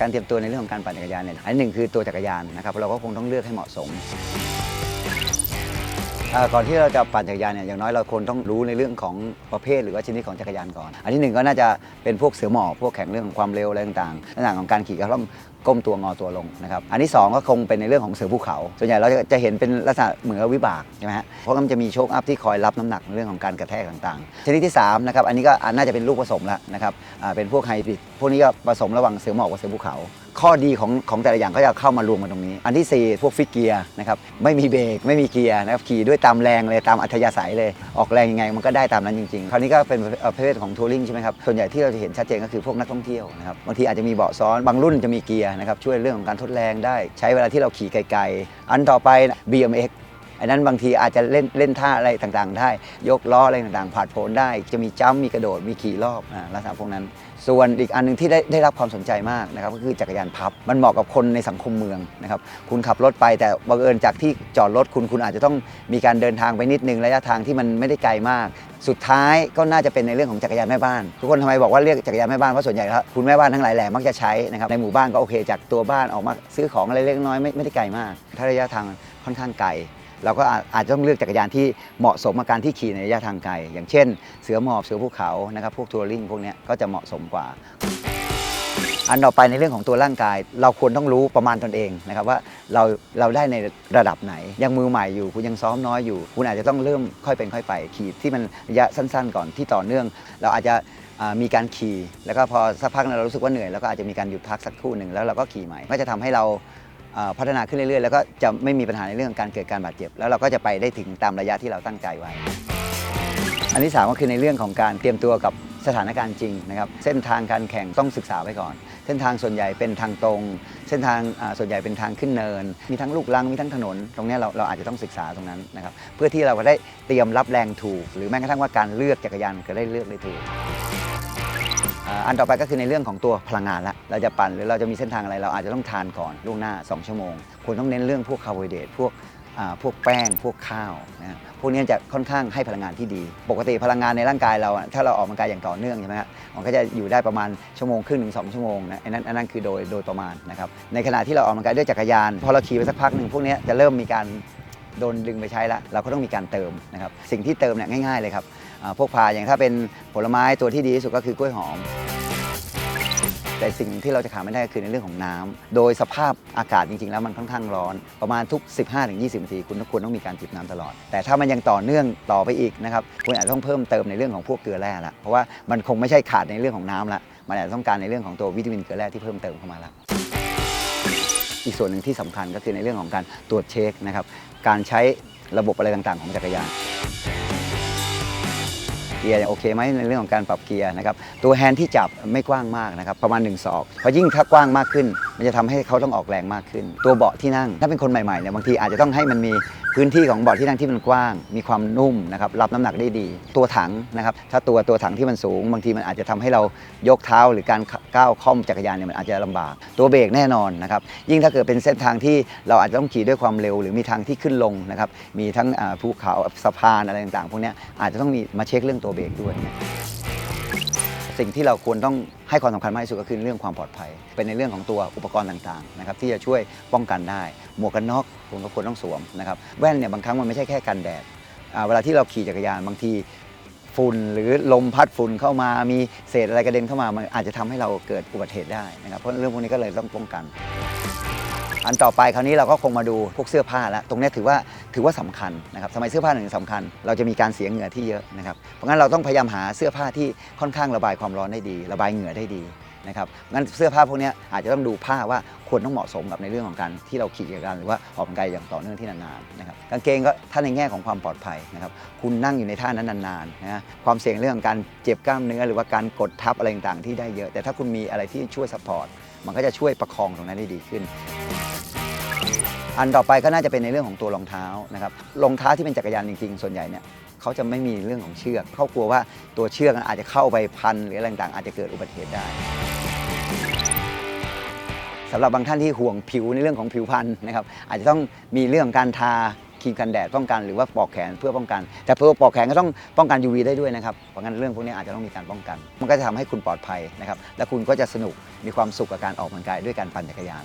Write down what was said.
การเตรียมตัวในเรื่องของการปั่นจักรยานเนี่ยอันหนึ่งคือตัวจักรยานนะครับเราก็คงต้องเลือกให้เหมาะสมก่อนที่เราจะปั่นจักรยานเนี่ยอย่างน้อยเราควรต้องรู้ในเรื่องของประเภทหรือว่าชนิดของจักรยานก่อน อันที่หนึ่งก็น่าจะเป็นพวกเสือหมอบพวกแข่งเรื่องของความเร็วอะไรต่างๆลักษณะของการขี่ก็ต้อง ก้มตัวงอตัวลงนะครับอันที่สองก็คงเป็นในเรื่องของเสือภูเขา ส่วนใหญ่เราจะเห็นเป็นลักษณะเหมือนวิบากใช่ไหมฮะเพราะมันจะมีโชคอัพที่คอยรับน้ำหนักในเรื่องของการกระแทกต่างๆ ชนิดที่สามนะครับอันนี้ก็น่าจะเป็นลูกผสมแล้วนะครับเป็นพวกไฮบริดพวกนี้ก็ผสมระหว่างเสือหมอบกับเสือภูเขาข้อดีของของแต่ละอย่างก็จะเข้ามารวมกันตรงนี้ อันที่ 4 พวกฟิกเกียร์นะครับไม่มีเบรกไม่มีเกียร์นะครับขี่ด้วยตามแรงเลยตามอัธยาศัยเลย ออกแรงยังไงมันก็ได้ตามนั้นจริงๆ คราวนี้ก็เป็นประเภทของทัวริงใช่ไหมครับส่วนใหญ่ที่เราจะเห็นชัดเจนก็คือพวกนักท่องเที่ยวนะครับบางทีอาจจะมีเบาะซ้อนบางรุ่นจะมีเกียร์นะครับช่วยเรื่องของการทดแรงได้ ใช้เวลาที่เราขี่ไกลๆ อันต่อไป BMX อันนั้นบางทีอาจจะเล่นเล่นท่าอะไรต่างๆ ได้ ยกล้ออะไรต่างๆผ่านโผนได้ จะมีจ้ำมีกระโดดมีขี่รอบลักษณะพวกนั้น ส่วนอีกอันหนึงที่ได้ได้รับความสนใจมากนะครับก็คือจักรยานพับ มันเหมาะกับคนในสังคมเมืองนะครับคุณขับรถไปแต่บังเอิญจากที่จอดรถคุณคุณอาจจะต้องมีการเดินทางไปนิดนึงระยะทางที่มันไม่ได้ไกลมาก สุดท้ายก็น่าจะเป็นในเรื่องของจักรยานแม่บ้าน ทุกคนทำไมบอกว่าเรียกจักรยานแม่บ้านเพราะส่วนใหญ่แล้วคุณแม่บ้านทั้งหลายแหล่มักจะใช้นะครับในหมู่บ้านก็โอเค จากตัวบ้านออกมาซื้อของอะไรเล็กน้อยไม่ไม่ได้ไกลมาก ถ้าระยะทางค่อนข้างไกล เราก็อาจจะต้องเลือกจักรยานที่เหมาะสมกับการที่ขี่ในระยะทางไกล อย่างเช่น เสือหมอบ เสือภูเขานะครับพวกทัวริงพวกนี้ก็จะเหมาะสมกว่า อันต่อไปในเรื่องของตัวร่างกาย เราควรต้องรู้ประมาณตนเองนะครับว่าเราเราได้ในระดับไหน ยังมือใหม่อยู่คุณยังซ้อมน้อยอยู่ คุณอาจจะต้องเริ่มค่อยเป็นค่อยไป ขี่ที่มันระยะสั้น ๆ ก่อนที่ต่อเนื่อง เราอาจจะมีการขี่ แล้วก็พอสักพักหนึงเรารู้สึกว่าเหนื่อยแล้วก็อาจจะมีการหยุดพักสักครู่หนึ่งแล้วเราก็ขี่ใหม่ก็จะทำให้เรา พัฒนาขึ้นเรื่อยๆ แล้วก็จะไม่มีปัญหาในเรื่องของการเกิดการบาดเจ็บ แล้วเราก็จะไปได้ถึงตามระยะที่เราตั้งใจไว้ อันที่สามก็คือในเรื่องของการเตรียมตัวกับสถานการณ์จริงนะครับ เส้นทางการแข่งต้องศึกษาไว้ก่อน เส้นทางส่วนใหญ่เป็นทางตรง เส้นทางอ่าส่วนใหญ่เป็นทางขึ้นเนิน มีทั้งลูกลังมีทั้งถนน ตรงนี้เราเราอาจจะต้องศึกษาตรงนั้นนะครับ เพื่อที่เราจะได้เตรียมรับแรงถูก หรือแม้กระทั่งว่าการเลือกจักรยานก็ได้เลือกได้ถูก อันต่อไปก็คือในเรื่องของตัวพลังงานละเราจะปั่นหรือเราจะมีเส้นทางอะไรเราอาจจะต้องทานก่อนล่วงหน้า 2 ชั่วโมงควรต้องเน้นเรื่องพวกคาร์โบไฮเดรตพวกพวกแป้งพวกข้าวนะพวกนี้จะค่อนข้างให้พลังงานที่ดี ปกติพลังงานในร่างกายเรา ถ้าเราออกกำลังกายอย่างต่อเนื่องใช่ไหมฮะมันก็จะอยู่ได้ประมาณชั่วโมงครึ่งถึงสองชั่วโมงนะอันนั้นอันนั้นคือโดยโดยประมาณนะครับในขณะที่เราออกกำลังกายด้วยจักรยานพอเราขี่ไปสักพักหนึ่งพวกนี้จะเริ่มมีการโดนดึงไปใช้ละเราก็ต้องมีการเติมนะครับสิ่งที่เติมเนี่ยง่ายๆเลยครับ พวกพาอย่างถ้าเป็นผลไม้ตัวที่ดีที่สุดก็คือกล้วยหอม แต่สิ่งที่เราจะขาดไม่ได้ก็คือในเรื่องของน้ำโดยสภาพอากาศจริงๆ แล้วมันค่อนข้างร้อน ประมาณทุก 15-20นาทีคุณควรต้องมีการจิบน้ำตลอด แต่ถ้ามันยังต่อเนื่องต่อไปอีกนะครับคุณอาจจะต้องเพิ่มเติมในเรื่องของพวกเกลือแร่ละเพราะว่ามันคงไม่ใช่ขาดในเรื่องของน้ำละมันอาจจะต้องการในเรื่องของตัววิตามินเกลือแร่ที่เพิ่มเติมเข้ามาละอีกส่วนหนึ่งที่สำคัญก็คือในเรื่องของการตรวจเช็คนะครับ การใช้ระบบอะไรต่างๆ ของจักรยาน เกียร์โอเคไหมในเรื่องของการปรับเกียร์นะครับตัวแฮนด์ที่จับไม่กว้างมากนะครับประมาณ1ศอกเพราะยิ่งถ้ากว้างมากขึ้น มันจะทำให้เขาต้องออกแรงมากขึ้น ตัวเบาะที่นั่ง ถ้าเป็นคนใหม่ๆเนี่ยบางทีอาจจะต้องให้มันมีพื้นที่ของเบาะที่นั่งที่มันกว้าง มีความนุ่มนะครับรับน้ำหนักได้ดี ตัวถังนะครับถ้าตัวตัวถังที่มันสูง บางทีมันอาจจะทำให้เรายกเท้าหรือการก้าวค่อมจักรยานเนี่ยมันอาจจะลำบาก ตัวเบรกแน่นอนนะครับยิ่งถ้าเกิดเป็นเส้นทางที่เราอาจจะต้องขี่ด้วยความเร็ว หรือมีทางที่ขึ้นลงนะครับมีทั้งภูเขาสะพานอะไรต่างๆพวกเนี้ยอาจจะต้องมีมาเช็คเรื่องตัวเบรกด้วย สิ่งที่เราควรต้องให้ความสำคัญมากที่สุดก็คือเรื่องความปลอดภัย เป็นในเรื่องของตัวอุปกรณ์ต่างๆนะครับที่จะช่วยป้องกันได้ หมวกกันน็อกคุณก็ควรต้องสวมนะครับแว่นเนี่ยบางครั้งมันไม่ใช่แค่กันแดดอ่าเวลาที่เราขี่จักรยานบางทีฝุ่นหรือลมพัดฝุ่นเข้ามามีเศษอะไรกระเด็นเข้ามามันอาจจะทำให้เราเกิดอุบัติเหตุได้นะครับเพราะเรื่องพวกนี้ก็เลยต้องป้องกัน อันต่อไปคราวนี้เราก็คงมาดูพวกเสื้อผ้าแล้วตรงนี้ถือว่าถือว่าสำคัญนะครับทำไมเสื้อผ้าถึงสำคัญ เราจะมีการเสียเหงื่อที่เยอะนะครับเพราะงั้นเราต้องพยายามหาเสื้อผ้าที่ค่อนข้างระบายความร้อนได้ดี ระบายเหงื่อได้ดีนะครับงั้นเสื้อผ้าพวกนี้อาจจะต้องดูผ้าว่าควรต้องเหมาะสมกับในเรื่องของการที่เราขี่จักรยานหรือว่าออกกำลังกายอย่างต่อเนื่องที่นานๆนะครับกางเกงก็ถ้าในแง่ของความปลอดภัยนะครับคุณนั่งอยู่ในท่านั้นนานๆนะฮะความเสี่ยงเรื่องของการเจ็บกล้ามเนื้อ หรือว่าการกดทับอะไรต่างๆที่ได้เยอะ แต่ถ้าคุณมีอะไรที่ช่วยซัพพอร์ตมันก็จะช่วยประคองตรงนั้นได้ดีขึ้น อันต่อไปก็น่าจะเป็นในเรื่องของตัวรองเท้านะครับรองเท้าที่เป็นจักรยานจริงๆ ส่วนใหญ่เนี่ยเขาจะไม่มีเรื่องของเชือกเขากลัวว่าตัวเชือกอาจจะเข้าไปพันหรืออะไรต่างๆอาจจะเกิดอุบัติเหตุได้สำหรับบางท่านที่ห่วงผิวในเรื่องของผิวพรรณนะครับอาจจะต้องมีเรื่องของการทาครีมกันแดดป้องกันหรือว่าปลอกแขนเพื่อป้องกัน แต่เพื่อปลอกแขนก็ต้องป้องกัน UV ได้ด้วยนะครับเพราะงั้นเรื่องพวกนี้อาจจะต้องมีการป้องกัน มันก็จะทำให้คุณปลอดภัยนะครับและคุณก็จะสนุกมีความสุขกับการออกกำลังกายด้วยการปั่นจักรยาน